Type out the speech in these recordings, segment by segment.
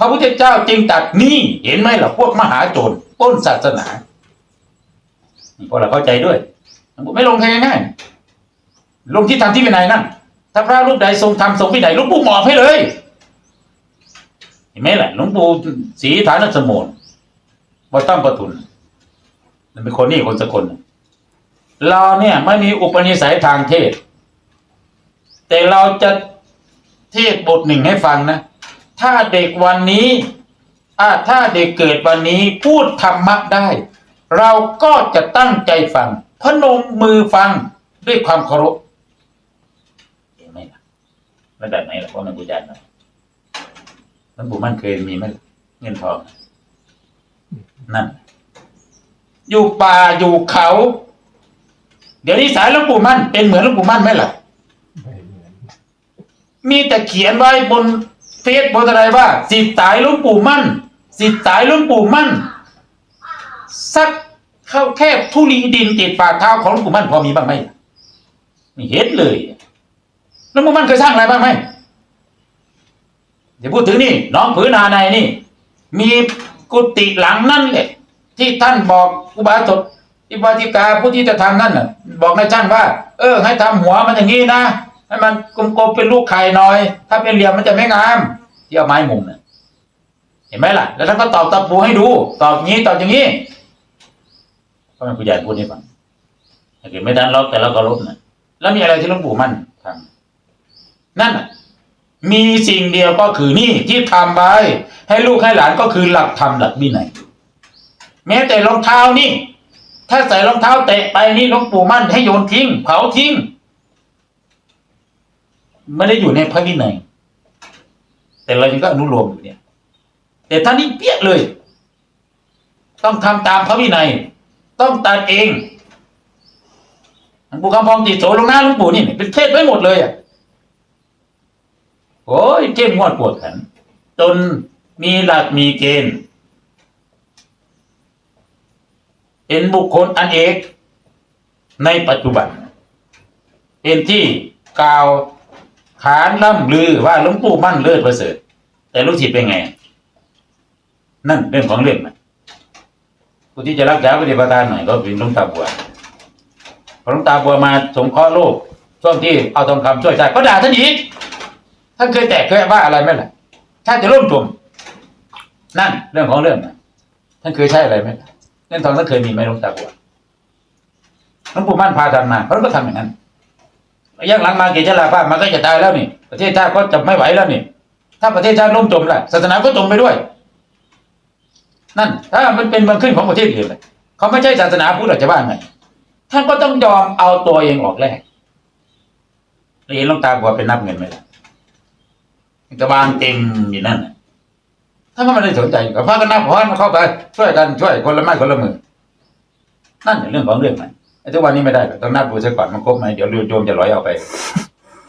พระพุทธเจ้าจึงตัดนี่เห็นไหมล่ะพวกมหาโจรป้นศาสนาพวกเราเข้าใจด้วยหลวงปู่ไม่ลงแค่ง่ายๆลงที่ทำที่วินัยนั่นถ้าพระรูปใดทรงทำทรงวินัยหลวงปู่หมอบให้เลย เห็นไหมล่ะหลวงปู่ศรีฐานสมุนวัดตั้มประทุนมันเป็นคนนี่คนสกลเราเนี่ยไม่มีอุปนิสัยทางเทศ แต่เราจะเทศบทหนึ่งให้ฟังนะ ถ้าเด็กวันนี้อ่าถ้าเด็กเกิดวันนี้พูดธรรมะได้ เราก็จะตั้งใจฟัง พนมมือฟังด้วยความเคารพเห็นไหมล่ะระดับไหนล่ะเพราะมันบูชาเนะหลวงปู่มั่นเคยมีไหมเงินทองนั่นอยู่ป่าอยู่เขา เดี๋ยวนี้สายหลวงปู่มั่นเป็นเหมือนหลวงปู่มั่นไหมล่ะไม่เหมือมีแต่เขียนไว้บน เฟซบนอะไรว่า สิทธิ์สายหลุงปู่มั่น สิทธิ์สายหลุงปู่มั่น สักเข้าแคบทุลีดินติดฝ่าเท้าของหลวงปู่มั่นพอมีบ้างไหมนี่เห็นเลยหลวงปู่มั่นเคยสร้างอะไรบ้างไหมเดี๋ยวพูดถึงนี่น้องผือนาในนี่ มีกุฏิหลังนั่นแหละที่ท่านบอกอุบาสกอิบาติกาผู้ที่จะทำนั่นน่ะ บอกนายช่างว่า เออ ให้ทำหัวมันอย่างนี้นะ ให้มันกลมๆเป็นลูกไข่หน่อย ถ้าเป็นเหลี่ยมมันจะไม่งามที่เอาไม้มุมเน่ะเห็นไหมล่ะ แล้วท่านก็ตอกตะปูให้ดู ตอกอย่างนี้ ตอกอย่างนี้ก็เป็นผู้ใหญ่พูดให้ฟังเกิดไม่ทันล็อกแต่เราก็ลบนะแล้วมีอะไรที่หลวงปู่มั่นทำนั่นมีสิ่งเดียวก็คือนี่ที่ทำไปให้ลูกให้หลานก็คือหลักธรรมหลักวินัยแม้แต่รองเท้านี่ ถ้าใส่รองเท้าเตะไปนี่หลวงปู่มั่นให้โยนทิ้ง เผาทิ้ง ไม่ได้อยู่ในพระวินัย แต่เรายังก็อนุโลมอยู่เนี่ย แต่ท่านนี่เปี้ยเลย ต้องทำตามพระวินัย ต้องตัดเองหลวงปู่คำพองติดโสลงหน้าหลวงปู่นี่เป็นเทศไว้หมดเลยอะโอ้ยเข้มงวดปวดขันจนมีหลักมีเกณฑ์เป็นบุคคลอันเอกในปัจจุบัน เป็นที่กล่าว ขานล่ำลือว่าหลวงปู่มั่นเลิศประเสริฐ แต่ลูกศิษย์เป็นไง นั่นเรื่องของเรื่องนะผู้ที่จะรักษาปฏิปทานหน่อยก็เป็นหลวงตาบัวพอหลวงตาบัวมาสงเคราะห์โลกช่วงที่เอาทองคำช่วยชาติก็ด่าท่านอีกท่านเคยแตกเคยว่าอะไรไหมล่ะถ้าจะร่วมจมนั่นเรื่องของเรื่องนะท่านเคยใช้อะไรไหมล่ะเงินทองท่านเคยมีไหมหลวงตาบัวหลวงปู่มั่นพาทำมาเพราะก็ทำอย่างนั้น ระยะหลังมาเกจลาภาพมันก็จะตายแล้วนี่ ประเทศชาติก็จะไม่ไหวแล้วนี่ ถ้าประเทศชาติล่มจมล่ะศาสนาก็จมไปด้วย นั่น ถ้ามันเป็นมันขึ้นของประเทศอื่นเลยเขาไม่ใช่ศาสนาพุทธหรอกจะว่าไงท่านก็ต้องยอมเอาตัวเองออกแรกเห็นลงตาบัวเป็นนับเงินไหมล่ะกระบาลเต็มอยู่นั่นถ้ามันไม่ได้สนใจก็พากันนับพรเข้าไปช่วยกันช่วยคนละไม้คนละมือนั่นเป็นเรื่องของเรื่องมัน ไอ้ทุกวันนี้ไม่ได้หรอกต้องนับดูซะก่อนมันครบไหมเดี๋ยวโยมจะร้อยเอาไป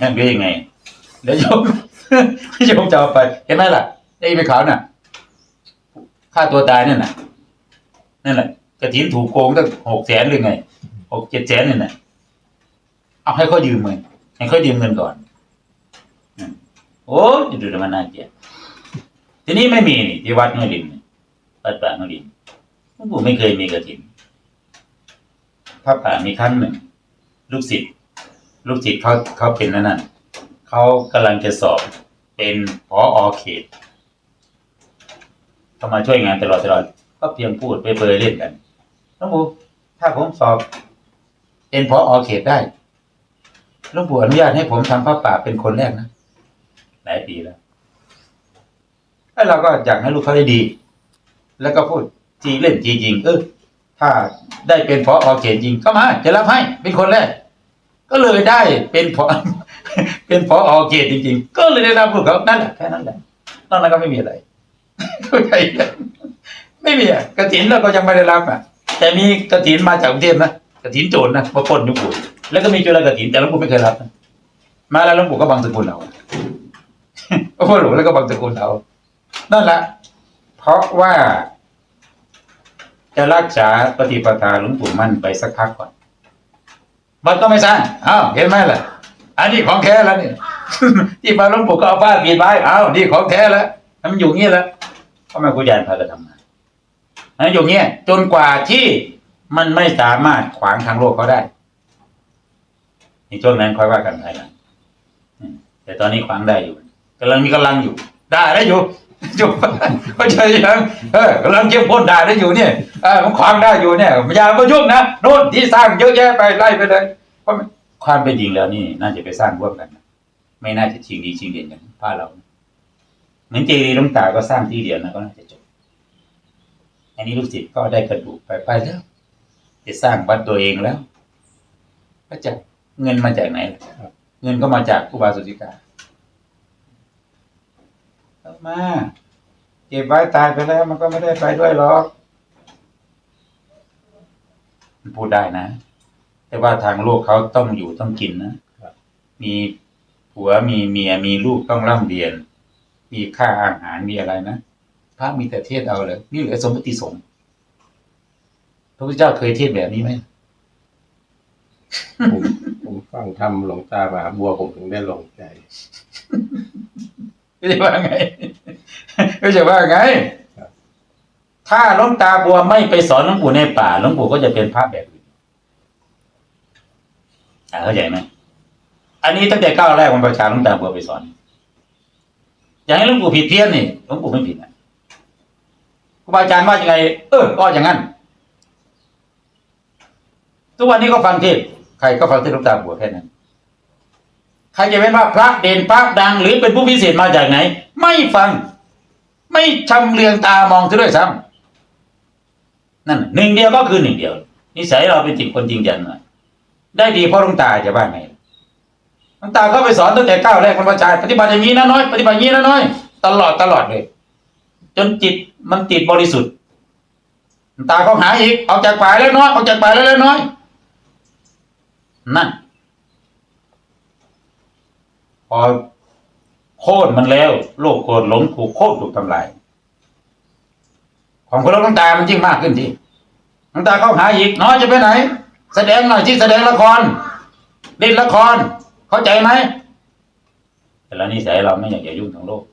นั่นคือยังไง เดี๋ยวโยมโยมจะเอาไป เห็นไหมล่ะไอ้ไม่ขาวน่ะฆ่าตัวตายนั่นน่ะนั่นแหละกระถินถูกโกงตั้งหกแสนหรือไงหกเจ็ดแสนนี่น่ะเอาให้เขายืมเงินให้เขายืมเงินก่อนโอ้ยดูดมันน่าเกลียดทีนี้ไม่มีนี่ที่วัดนรินทร์นี่วัดป่านรินทร์หลวงปู่ไม่เคยมีกระถิน พระป่ามีครั้งหนึ่ง ลูกศิษย์ลูกศิษย์เขาเขาเป็นนั่นน่ะเขากำลังจะสอบเป็นพออเขตเขามาช่วยงานตลอดตลอดก็เพียงพูดไปเปรยเล่นกันหลวงปู่ถ้าผมสอบเป็นพออเขตได้หลวงปู่อนุญาตให้ผมทำพระป่าเป็นคนแรกนะหลายปีแล้วแล้วเราก็อยากให้ลูกเขาได้ดี แล้วก็พูดจีเล่นจีจริง เออ ถ้าได้เป็นพออเขตจริงเข้ามาจะรับให้เป็นคนแรก ก็เลยได้เป็นพอเป็นพออเขตจริง ๆ ก็เลยได้รับพวกเขานั่นแหละแค่นั้นแหละนอกนั้นก็ไม่มีอะไรเข้าใจไม่มีอะกระถินเราก็ยังไม่ได้รับอะ แต่มีกระถินมาจากกรุงเทพนะกระถินโจรนะมาปล้นหลวงปู่แล้วก็มีจุลกระถินแต่หลวงปู่ไม่เคยรับนะมาแล้วหลวงปู่ก็บังสกุลเราโอ้โหหลวงแล้วก็บังสกุลเรานั่นแหละเพราะว่า จะรักษาปฏิปทาหลวงปู่มั่นไปสักพักก่อนวัดก็ไม่สร้างอ้าวเห็นไหมล่ะ อันนี้ของแท้แล้วนี่ที่มาหลวงปู่ก็เอาผ้าปิดไว้อ้าวนี่ของแท้แล้วมันอยู่งี้แล้วพ่อแม่ครูอาจารย์พากันทำงานนะอย่างเงี้ยจนกว่าที่มันไม่สามารถขวางทางโลกเขาได้ในช่วงนั้นค่อยว่ากันภายหลังแต่ตอนนี้ขวางได้อยู่กำลังมีกำลังอยู่ ได้ได้อยู่ อยู่เข้าใจยังเออกำลังเข้มข้นได้ได้อยู่เนี่ยเออมันขวางได้อยู่เนี่ยอย่ามายุ่งนะโน่นที่สร้างเยอะแยะไปไล่ไปเลยเพราะความเป็นจริงแล้วนี่ น่าจะไปสร้างร่วมกันนะไม่น่าจะชิงดีชิงเด่นกันพาเราเหมือนเจดีย์ลุงตาก็สร้างที่เดียวนะก็น่าจะจบ อันนี้ลูกศิษย์ก็ได้กระดูกไปไปแล้วจะสร้างวัดตัวเองแล้วก็จะเงินมาจากไหนเงินก็มาจากครูบาสุติกาเอา มาเก็บไว้ตายไปแล้วมันก็ไม่ได้ไปด้วยหรอกมันพูดได้นะ แต่ว่าทางโลกเขาต้องอยู่ต้องกินนะมีผัวมีเมียมีลูกต้องร่ำเรียน มีค่าอาหารมีอะไรนะพระมีแต่เทศเอาเลยนี่เหลือสมมติสงฆ์พระพุทธเจ้าเคยเทศแบบนี้ไหมผมผมฟังทำหลวงตามาบัวผมถึงได้ลงใจ ไม่ใช่ว่าไงไม่ใช่ว่าไง ถ้าหลวงตาบัวไม่ไปสอนหลวงปู่ในป่าหลวงปู่ก็จะเป็นพระแบบอื่นอ่เข้าใจไหมอันนี้ตั้งแต่ก้าวแรกวันประชาหลวงตาบัวไปสอน อย่างให้หลวงปู่ผิดเพี้ยนนี่หลวงปู่ไม่ผิดนะครูบาอาจารย์ว่าอยังไง เออก็อย่างนั้น ทุกวันนี้ก็ฟังเทศใครก็ฟังเทศหลวงตาบัวแค่นั้น ใครจะเป็นว่าพระเด่นพระดังหรือเป็นผู้พิเศษมาจากไหน ไม่ฟัง ไม่ชำเลืองตามองซะด้วยซ้ำนั่นหนึ่งเดียวก็คือหนึ่งเดียว นิสัยเราเป็นจริงคนจริงจังหน่อยได้ดีเพราะหลวงตาจะว่าไงหลวงตาก็ไปสอนตั้งแต่ก้าวแรกมันประชายปฏิบัติอย่างนี้นะน้อยปฏิบัติอย่างนี้นะน้อย ตลอดตลอดเลย จนจิตมันติดบริสุทธิ์ตาเขาหาอีกออกจากป่าแล้วน้อยออกจากป่าแล้วน้อย นั่น พอโค่นมันแล้ว โลกโกรธหลงถูกโค่นถูกทำลายของคนเราต้องตามันยิ่งมากขึ้นที่น้ำตาเข้าหาอีกน้อยจะไปไหน แสดงหน่อยที่แสดงละครเล่นละคร เข้าใจไหมแต่ละนิสัยเราไม่อยากจะยุ่งทั้งโลก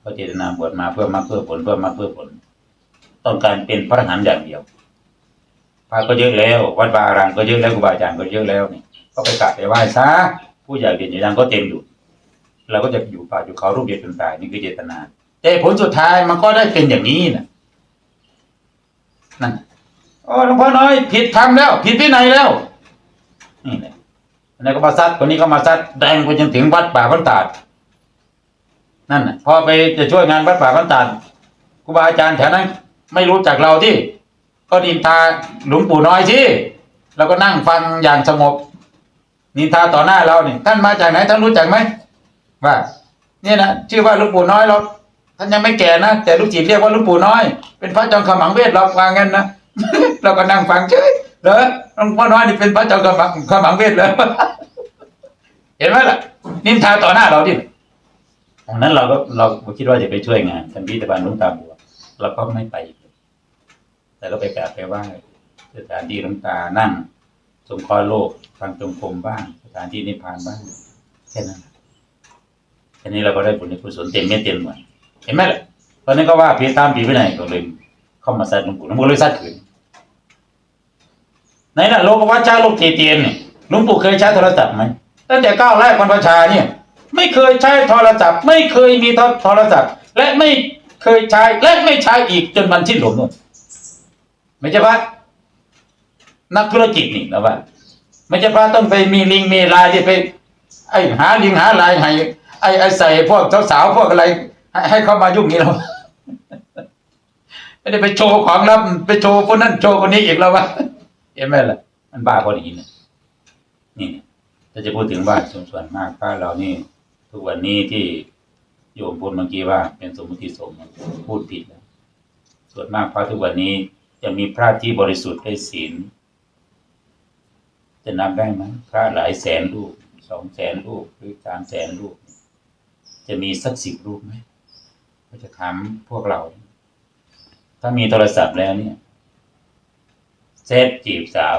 เขาเจตนาบวชมาเพื่อมาเพื่อผลเพื่อมาเพื่อผล ต้องการเป็นพระอรหันต์อย่างเดียวพระก็เยอะแล้ว วัดวาอารามก็เยอะแล้วครูบาอาจารย์ก็เยอะแล้วนี่ก็ไปกราบไปไหว้ซะ ผู้ใหญ่เด่นอย่างก็เต็มอยู่ เราก็จะอยู่ป่าอยู่เขารูปเดียวจนตายนี่คือเจตนา แต่ผลสุดท้ายมันก็ได้เป็นอย่างนี้นะนั่นโอ้หลวงพ่อน้อย ผิดทำแล้ว ผิดที่ไหนแล้วนี่แหละนนี้ก็มาซัดคนนี้ก็มาซัดแดงไปจนถึงวัดป่าพันตาดนั่นน่ะพอไปจะช่วยงานวัดป่าพันตาดครูบาอาจารย์แถวนั้น ไม่รู้จักเราที่ ก็นินทาหลวงปู่น้อยที่เราก็นั่งฟังอย่างสงบ นินทาต่อหน้าเราเนี่ยท่านมาจากไหน ท่านรู้จักไหมว่าเนี่ยนะชื่อว่าหลูกปู่น้อยเราท่านยังไม่แก่นะแต่ลูกศิษย์เรียกว่าหลูกปู่น้อย เป็นพระจอมขมังเวทเราว่างั้นนะเราก็นั่งฟังเฉยเหรอหลวงพ่อน้อยนี่เป็นพระจอมขมังขมังเวทเลยเห็นไหมล่ะนินทาต่อหน้าเราดิดังนั้นเราก็เราคิดว่าจะไปช่วยงานทันพิธบาลหลุงตาบัวเราก็ไม่ไป แต่ก็ไปกราบไปไหว้สถานที่ลุงตานั่ง สงเคราะห์โลกฟังจงกรมบ้าง สถานที่นิพพานบ้างแค่นั้นทีนี้เราก็ได้บุญในกุศลเต็มเม็ดเต็มหน่วยเห็นไหมล่ะตอนนี้ก็ว่าเพียตามปีไปไหนก็เลยเข้ามาซัดหลวงปู่หลวงปู่เลยซัดขืนไหนน่ะโลกวัชชาโลกเจเตียนเนี่ยหลวงปู่เคยใช้โทรศัพท์ไหมตั้งแต่ก้าวแรกวันประชาเนี่ย ไม่เคยใช้โทรศัพท์ ไม่เคยมีโทรศัพท์ และไม่เคยใช้และไม่ใช้อีกจนวันสิ้นลมนู่นไม่ใช่ปะ นักธุรกิจนี่นะว่าไม่ใช่พระต้องไปมีลิงมีลายที่ไป ไอ้หาลิงหาลายให้ไอ้ไอ้ใส่พวกสาวๆพวกอะไร ให้เขามายุ่งนี้เราไม่ได้ไปโชว์ของลับไปโชว์คนนั้นโชว์คนนี้อีกแล้ววะเห็นไหมล่ะ มันบ้าคนอย่างนี้นะนี่ถ้าจะพูดถึงว่าส่วนส่วนมากพระเรานี่ ทุกวันนี้ที่โยมพูดเมื่อกี้ว่า เป็นสมมติสมพูดผิดแล้วส่วนมากพระทุกวันนี้จะมีพระที่บริสุทธิ์ได้ศีล จะนับได้ไหมพระหลายแสนรูปสองแสนรูปหรือสามแสนรูป จะมีสักสิบรูปไหมก็จะถามพวกเรา ถ้ามีโทรศัพท์แล้วเนี่ยเซตจีบสาว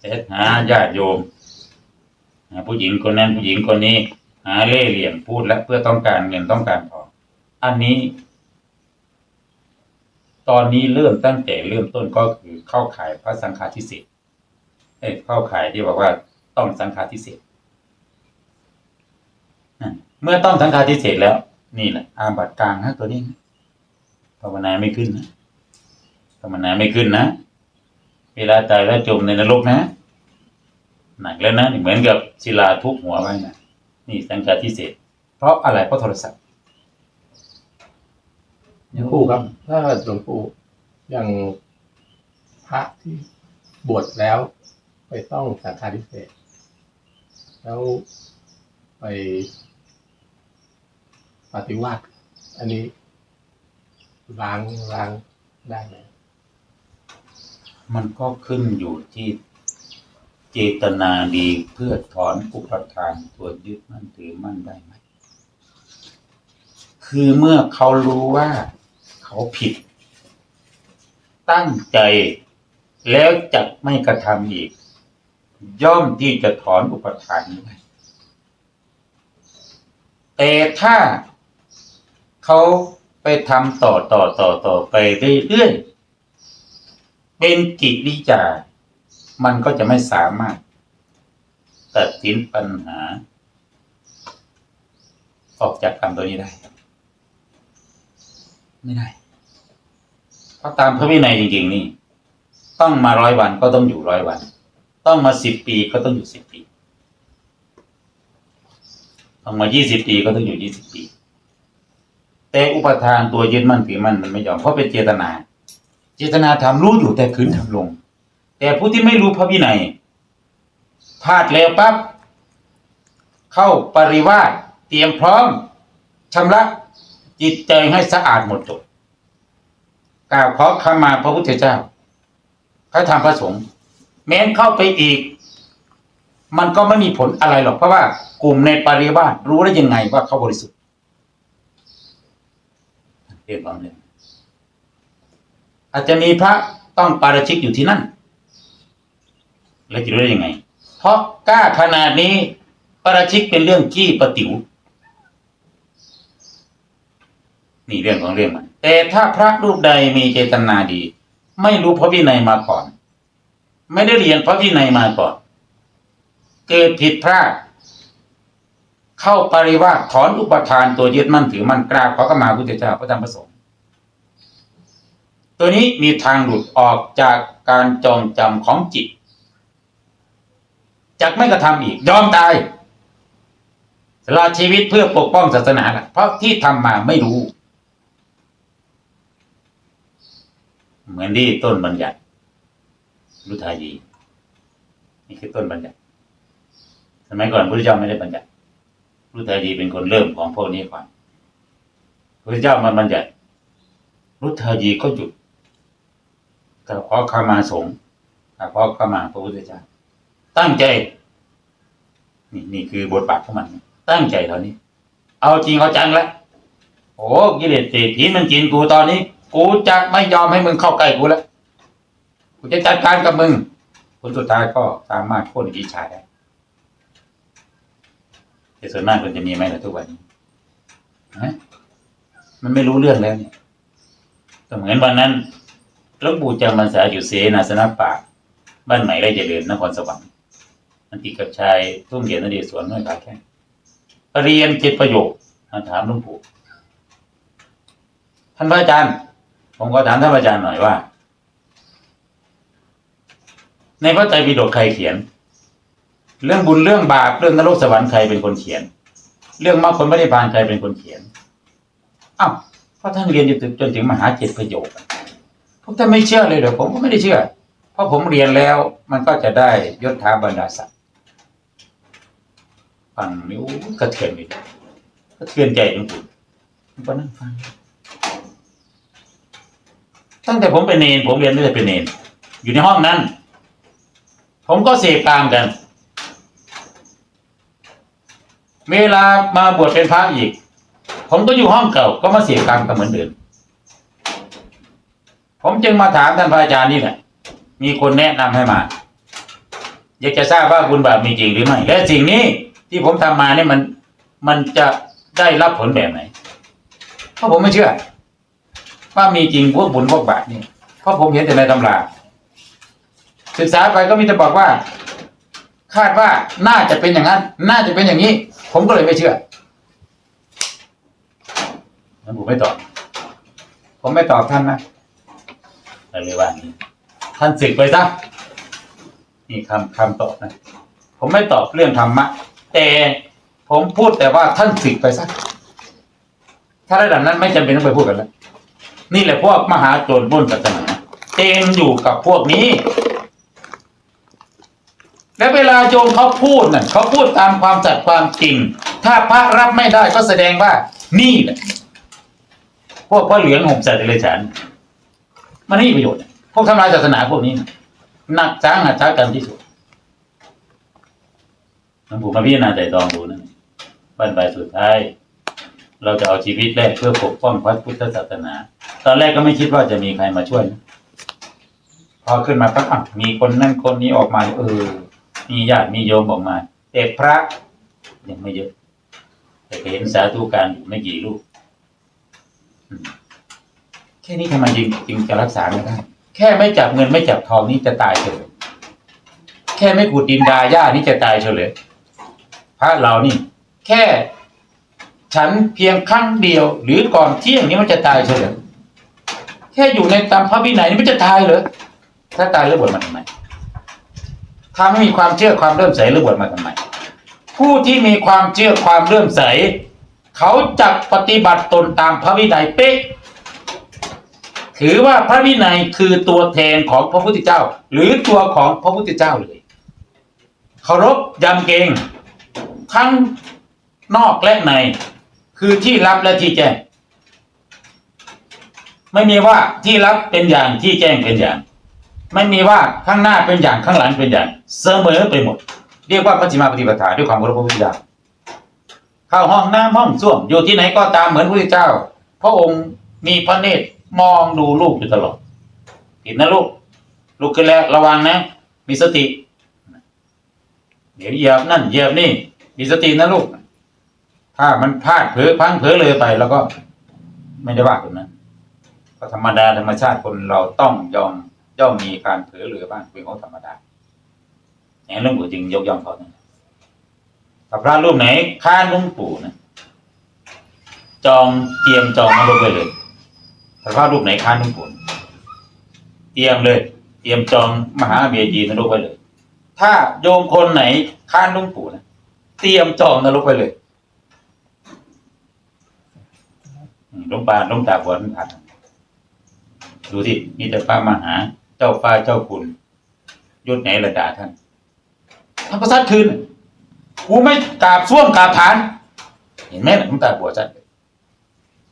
เซตหาญาติโยมหาผู้หญิงคนนั้นผู้หญิงคนนี้ หาเล่เหลี่ยมพูดแล้วเพื่อต้องการเงินต้องการทองอันนี้ ตอนนี้เริ่มตั้งแต่เริ่มต้นก็คือเข้าข่ายพระสังฆาทิเศษเอ้เข้าข่ายที่บอกว่าต้องสังฆาทิเศษเมื่อต้องสังฆาทิเศษแล้ว นี่แหละอาบัตกลางนะตัวนี้ภาวนาไม่ขึ้นนะภาวนาไม่ขึ้นนะ เวลาตายแล้วจมในนรกนะ หนักแล้วนะเหมือนกับศิลาทุบหัวไว้นะนี่สังฆาทิเศษเพราะอะไรเพราะโทรศัพท์ หลวงปู่ครับ ถ้าหลวงปู่อย่างพระที่บวชแล้ว ไปต้องสังฆาทิเศษ แล้วไปปฏิวัติอันนี้ล้างล้างได้ไหมมันก็ขึ้นอยู่ที่เจตนาดีเพื่อถอนอุปทานตัวยึดมั่นถือมั่นได้ไหม คือเมื่อเขารู้ว่า เขาผิด ตั้งใจ แล้วจะไม่กระทำอีก ย่อมที่จะถอนอุปทานได้แต่ถ้าเขาไปทำต่อต่อต่อต่อไปเรื่อยๆเป็นกิริยามันก็จะไม่สามารถ ตัดสินปัญหา ออกจากกรรมตัวนี้ได้ ไม่ได้ เพราะตามพระวินัยจริงๆนี่ ต้องมาร้อยวันก็ต้องอยู่ร้อยวัน ต้องมาสิบปีก็ต้องอยู่สิบปี ต้องมายี่สิบปีก็ต้องอยู่ยี่สิบปี แต่อุปทานตัวยึดมั่นถือมั่นมันไม่ยอมเพราะเป็นเจตนา เจตนาทำรู้อยู่แต่ขืนทำลง แต่ผู้ที่ไม่รู้พระวินัยพลาดแล้วปั๊บเข้าปริวาสเตรียมพร้อมชำระจิตใจให้สะอาดหมดจด กล่าวขอขมาพระพุทธเจ้า พระธรรมพระสงฆ์แม้นเข้าไปอีก มันก็ไม่มีผลอะไรหรอกเพราะว่ากลุ่มในปริวาสรู้ได้ยังไงว่าเขาบริสุทธิ์เรียกความเรื่องอาจจะมีพระต้องปาราชิกอยู่ที่นั่น แล้วจะรู้ได้ยังไง เพราะกล้าขนาดนี้ปาราชิกเป็นเรื่องขี้ประติ๋วนี่เรื่องของเรื่องมัน แต่ถ้าพระรูปใดมีเจตนาดี ไม่รู้พระวินัยมาก่อน ไม่ได้เรียนพระวินัยมาก่อน เกิดผิดพลาดเข้าปริวาสถอนอุปทานตัวยึดมั่นถือมั่นกล้าขอขมาพุทธเจ้าพระธรรมพระสงฆ์ตัวนี้มีทางหลุดออกจากการจองจำของจิตจากไม่กระทำอีกยอมตายสละชีวิตเพื่อปกป้องศาสนาน่ะเพราะที่ทำมาไม่รู้ เหมือนที่ต้นบัญญัติรุทายี นี่คือต้นบัญญัติ สมัยก่อนพระพุทธเจ้าไม่ได้บัญญัติรุทายีเป็นคนเริ่มของพวกนี้ก่อนพระพุทธเจ้ามาบัญญัติรุทายีก็หยุดแต่ขอขมาสงฆ์แต่ขอขมาพระพุทธเจ้า ตั้งใจ นี่นี่คือบทบาทของมัน ตั้งใจเท่านี้ เอาจริงเอาจังแล้วโอ้กิเลสเศรษฐีมันกินกูตอนนี้ กูจะไม่ยอมให้มึงเข้าใกล้กูแล้วกูจะจัดการกับมึงผลสุดท้ายก็สามารถโค่นอิจฉาได้แต่ส่วนมากมันจะมีไหมล่ะทุกวันนี้ฮะมันไม่รู้เรื่องแล้วเนี่ยก็เหมือนวันนั้นหลวงปู่จำพรรษาอยู่เสนาสนะป่าบ้านใหม่ไร่เจริญนครสวรรค์มันติดกับชายทุ่งเหียญนเรศวรน้อยขาแค่เรียนเจ็ดประโยคถามหลวงปู่ท่านพระอาจารย์ ผมก็ถามท่านพระอาจารย์หน่อยว่า ในพระไตรปิฎกใครเขียน เรื่องบุญเรื่องบาปเรื่องนรกสวรรค์ใครเป็นคนเขียน เรื่องมรรคผลพระนิพพานใครเป็นคนเขียนอ้าวเพราะท่านเรียนจนถึงจนถึงมหาเจ็ดประโยคพวกท่านไม่เชื่อเลยเหรอผมก็ไม่ได้เชื่อ เพราะผมเรียนแล้วมันก็จะได้ยศถาบรรดาศักดิ์ฟังนิ้วกระเทือนไปกระเทือนใจจริงๆผมก็นั่งฟัง ตั้งแต่ผมเป็นเนนผมเรียนไม่ได้เป็นเนนอยู่ในห้องนั้น ผมก็เสพตามกัน เวลามาบวชเป็นพระอีก ผมก็อยู่ห้องเก่า ก็มาเสพตามกันเหมือนเดิมผมจึงมาถามท่านพระอาจารย์นี่แหละ มีคนแนะนำให้มา อยากจะทราบว่าบุญบาปมีจริงหรือไม่ และสิ่งนี้ที่ผมทำมาเนี่ยมันมันจะได้รับผลแบบไหน เพราะผมไม่เชื่อ ว่ามีจริงพวกบุญพวกบาปนี่เพราะผมเห็นแต่ในตำราศึกษาไปก็มีแต่บอกว่า คาดว่าน่าจะเป็นอย่างนั้น น่าจะเป็นอย่างนี้ ผมก็เลยไม่เชื่อนั้นผมไม่ตอบ ผมไม่ตอบท่านนะเลยว่านี้ ท่านสึกไปซะนี่คำคำตอบนะ ผมไม่ตอบเรื่องธรรมะ แต่ผมพูดแต่ว่าท่านสึกไปซะถ้าระดับนั้นไม่จำเป็นต้องไปพูดกันแล้ว นี่แหละพวกมหาโจรบนศาสนาเต็มอยู่กับพวกนี้ และเวลาโยมเขาพูดน่ะเขาพูดตามความสัตย์ความจริง ถ้าพระรับไม่ได้ก็แสดงว่านี่แหละพวกพระเหลืองห่มสัตว์เดรัจฉานมันไม่มีประโยชน์พวกทำลายศาสนาพวกนี้หนักจ้างหัดช้ากันที่สุดหลวงปู่มาพิจารณาใจตองดูนะวันไปสุดท้าย เราจะเอาชีวิตแรกเพื่อปกป้องพระพุทธศาสนา ตอนแรกก็ไม่คิดว่าจะมีใครมาช่วย พอขึ้นมาปั๊บอะมีคนนั่นคนนี้ออกมา เออ มีญาติมีโยมออกมาแต่พระยังไม่เยอะ แต่เห็นสาธุการอยู่ไม่กี่ลูกแค่นี้ทำไมจริงจริงจะรักษาไม่ได้แค่ไม่จับเงินไม่จับทองนี่จะตายเฉยแค่ไม่ขุดดินดาหญ้านี่จะตายเฉยพระเรานี่ แค่ ฉันเพียงครั้งเดียว หรือก่อนเที่ยงนี้มันจะตายเฉยแค่อยู่ในตามพระวินัยนี่มันจะตายเหรอถ้าตายแล้วบวชมาทำไมถ้าไม่มีความเชื่อความเริ่อมใสหรือบวชมาทำไมผู้ที่มีความเชื่อความเริ่อมใส เขาจะปฏิบัติตนตามพระวินัยเป๊ะถือว่าพระวินัยคือตัวแทนของพระพุทธเจ้า หรือตัวของพระพุทธเจ้าเลยเคารพยำเกรงทั้งนอกและใน คือที่รับและที่แจ้ง ไม่มีว่าที่รับเป็นอย่างที่แจ้งเป็นอย่าง ไม่มีว่าข้างหน้าเป็นอย่างข้างหลังเป็นอย่าง เสมอไปหมด เรียกว่ามัชฌิมาปฏิปทาด้วยความเคารพพระพุทธเจ้าเข้าห้องน้ำห้องส้วมอยู่ที่ไหนก็ตามเหมือนพระพุทธเจ้า พระองค์มีพระเนตรมองดูลูกอยู่ตลอดผิดนะลูกลูกขึ้นแล้วระวังนะ มีสติ เดี๋ยวเหยียบนั่นเหยียบนี่ มีสตินะลูก ถ้ามันพลาดเผลอพังเผลอเลยไป แล้วก็ไม่ได้ว่าคนนั้นก็ธรรมดาธรรมชาติคนเราต้องยอมย่อมมีการเผลอเรือบ้างเป็นของธรรมดาอย่างนั้นหลวงปู่จึงยกย่องเขานะถ้าพระรูปไหนค้านหลวงปู่นะจองเตรียมจองมาลงไปเลยพระรูปไหนค้านหลวงปู่เตรียมเลย เตรียมจองมหาเบียจีนรกไว้เลย ถ้าโยมคนไหนค้านหลวงปู่นะเตรียมจองนรกไว้เลย อืมหลาลวงตาบวชมันผ่านดูที่มีแต่พระมหา เจ้าฟ้าเจ้าคุณยศไหนระดาท่านท่านก็ซัดคืนกูไม่กราบช่วงกราบฐาน เห็นไหมลวงตาบวชซัด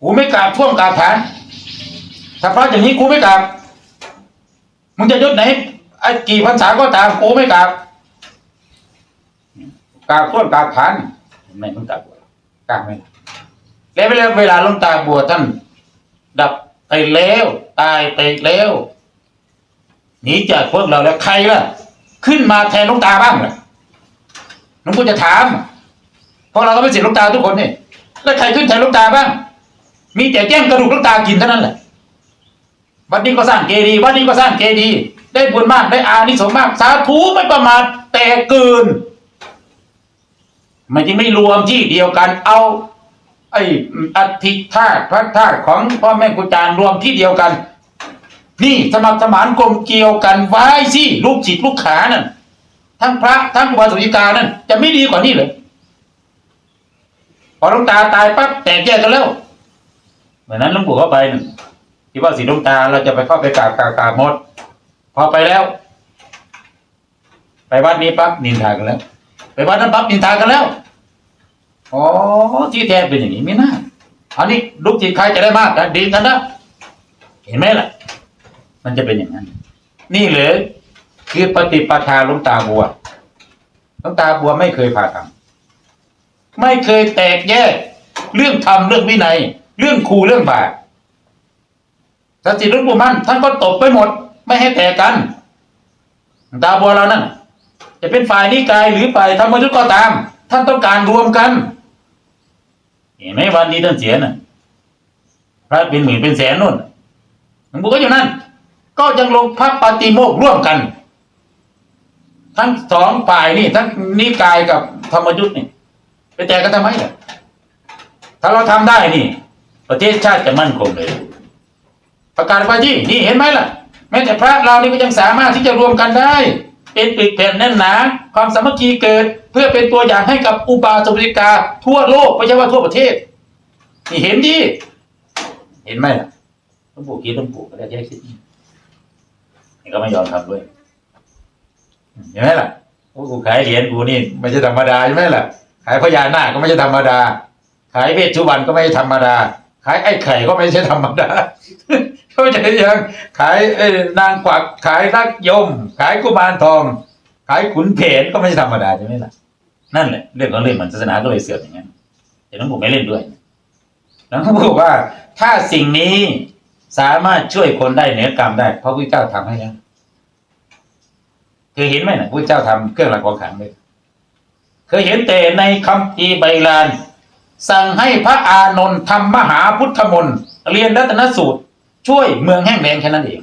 กูไม่กราบช่วงกราบฐาน ถ้าพระอย่างนี้กูไม่กราบมึงจะยศไหนไอ้กี่พรรษาก็ตามกูไม่กราบกราบช่วงกราบฐานเห็นไหมหลวงตาบวกราบไหม แล้วเวลาเวลาลงตาบวชท่าน ดับไปแล้ว ตายไปแล้วหนีจากพวกเราแล้วใครล่ะ ขึ้นมาแทนลงตาบ้างล่ะหลวงปู่จะถามเพราะเราก็เป็นศิษย์ลงตาทุกคนนี่แล้วใครขึ้นแทนลงตาบ้าง มีแต่แจ้งกระดูกลงตากินเท่านั้นแหละวัดนี้ก็สร้างเจดีย์วัดนี้ก็สร้างเจดีย์ได้บุญมากได้อานิสงส์มากสาธุไม่ประมาทแต่เกิน มันจึงไม่รวมที่เดียวกันเอา ไอ้อัฐิธาตุพระธาตุของพ่อแม่ครูอาจารย์รวมที่เดียวกัน นี่สมัครสมานกลมเกลียวกันไว้สิลูกจิตลูกขานั่นทั้งพระทั้งวาสุจิกานั่นจะไม่ดีกว่านี้เลยพอหลวงตาตายปั๊บแตกแยกกันแล้วเหมือนนั้นหลวงปู่เข้าไปนั่นที่ว่าสีดวงตาเราจะไปเข้าไปกราบกราบกราบหมด พอไปแล้ว ไปวัดนี้ปั๊บนินทากันแล้ว ไปวัดนั้นปั๊บนินทากันแล้ว อ๋อที่แท้เป็นอย่างนี้ไม่น่าอันนี้ลูกจิตใครจะได้มากกันดีกันนะเห็นไหมล่ะ มันจะเป็นอย่างนั้น นี่เลยคือปฏิปทาหลวงตาบัวหลวงตาบัวไม่เคยพาทำไม่เคยแตกแยก เรื่องธรรมเรื่องวินัย เรื่องครูเรื่องบาปสัจจิตหลวงปู่มั่นท่านก็ตบไปหมด ไม่ให้แตกกันตาบัวเรานั่นจะเป็นฝ่ายนิกายหรือฝ่ายธรรมยุทธก็ตาม ท่านต้องการรวมกัน เห็นไหมวันที่ท่านเสียน่ะพระเป็นหมื่นเป็นแสนนู่นหลวงปู่ก็อยู่นั่น ก็ยังลงพระปฏิโมกร่วมกัน ทั้งสองฝ่ายนี่ ทั้งนิกายกับธรรมยุทธ์นี่ไปแตกกันทำไมล่ะถ้าเราทำได้นี่ ประเทศชาติจะมั่นคงเลย ประกาศไปที่นี่เห็นไหมล่ะ แม้แต่พระเรานี่ก็ยังสามารถที่จะรวมกันได้ เป็นตึกแผ่นแน่นหนาความสามัคคีเกิด เพื่อเป็นตัวอย่างให้กับอุบาสกบิกา ทั่วโลกไม่ใช่ว่าทั่วประเทศ นี่เห็นดิเห็นไหมล่ะหลวงปู่คิดหลวงปู่ก็ได้แค่คิดนี่ก็ไม่ยอมทำด้วยเห็นไหมล่ะกูขายเหรียญกูนี่ไม่ใช่ธรรมดาใช่ไหมล่ะ ขายพญานาคก็ไม่ใช่ธรรมดา ขายเวชสุวรรณก็ไม่ใช่ธรรมดา ขายไอ้ไข่ก็ไม่ใช่ธรรมดา เข้าใจยังขายเอ้ยนางกวักขายนักยม ขายกุมารทอง ขายขุนเพนก็ไม่ใช่ธรรมดาใช่ไหมล่ะนั่นแหละเรื่องของเรื่องเหมือนศาสนาก็เลยเสื่อมอย่างนั้นแต่หลวงปู่ไม่เล่นด้วยหลวงปู่บอกว่า ถ้าสิ่งนี้สามารถช่วยคนได้เหนือกรรมได้พระพระเจ้าทำให้แล้วเคยเห็นไหมนะพระเจ้าทำเครื่องรางของขลังเลยเคยเห็นแต่ในคำพีใบลาน สั่งให้พระอานนท์ทำมหาพุทธมนต์เรียนรัตนสูตร ช่วยเมืองแห้งแล้งแค่นั้นเอง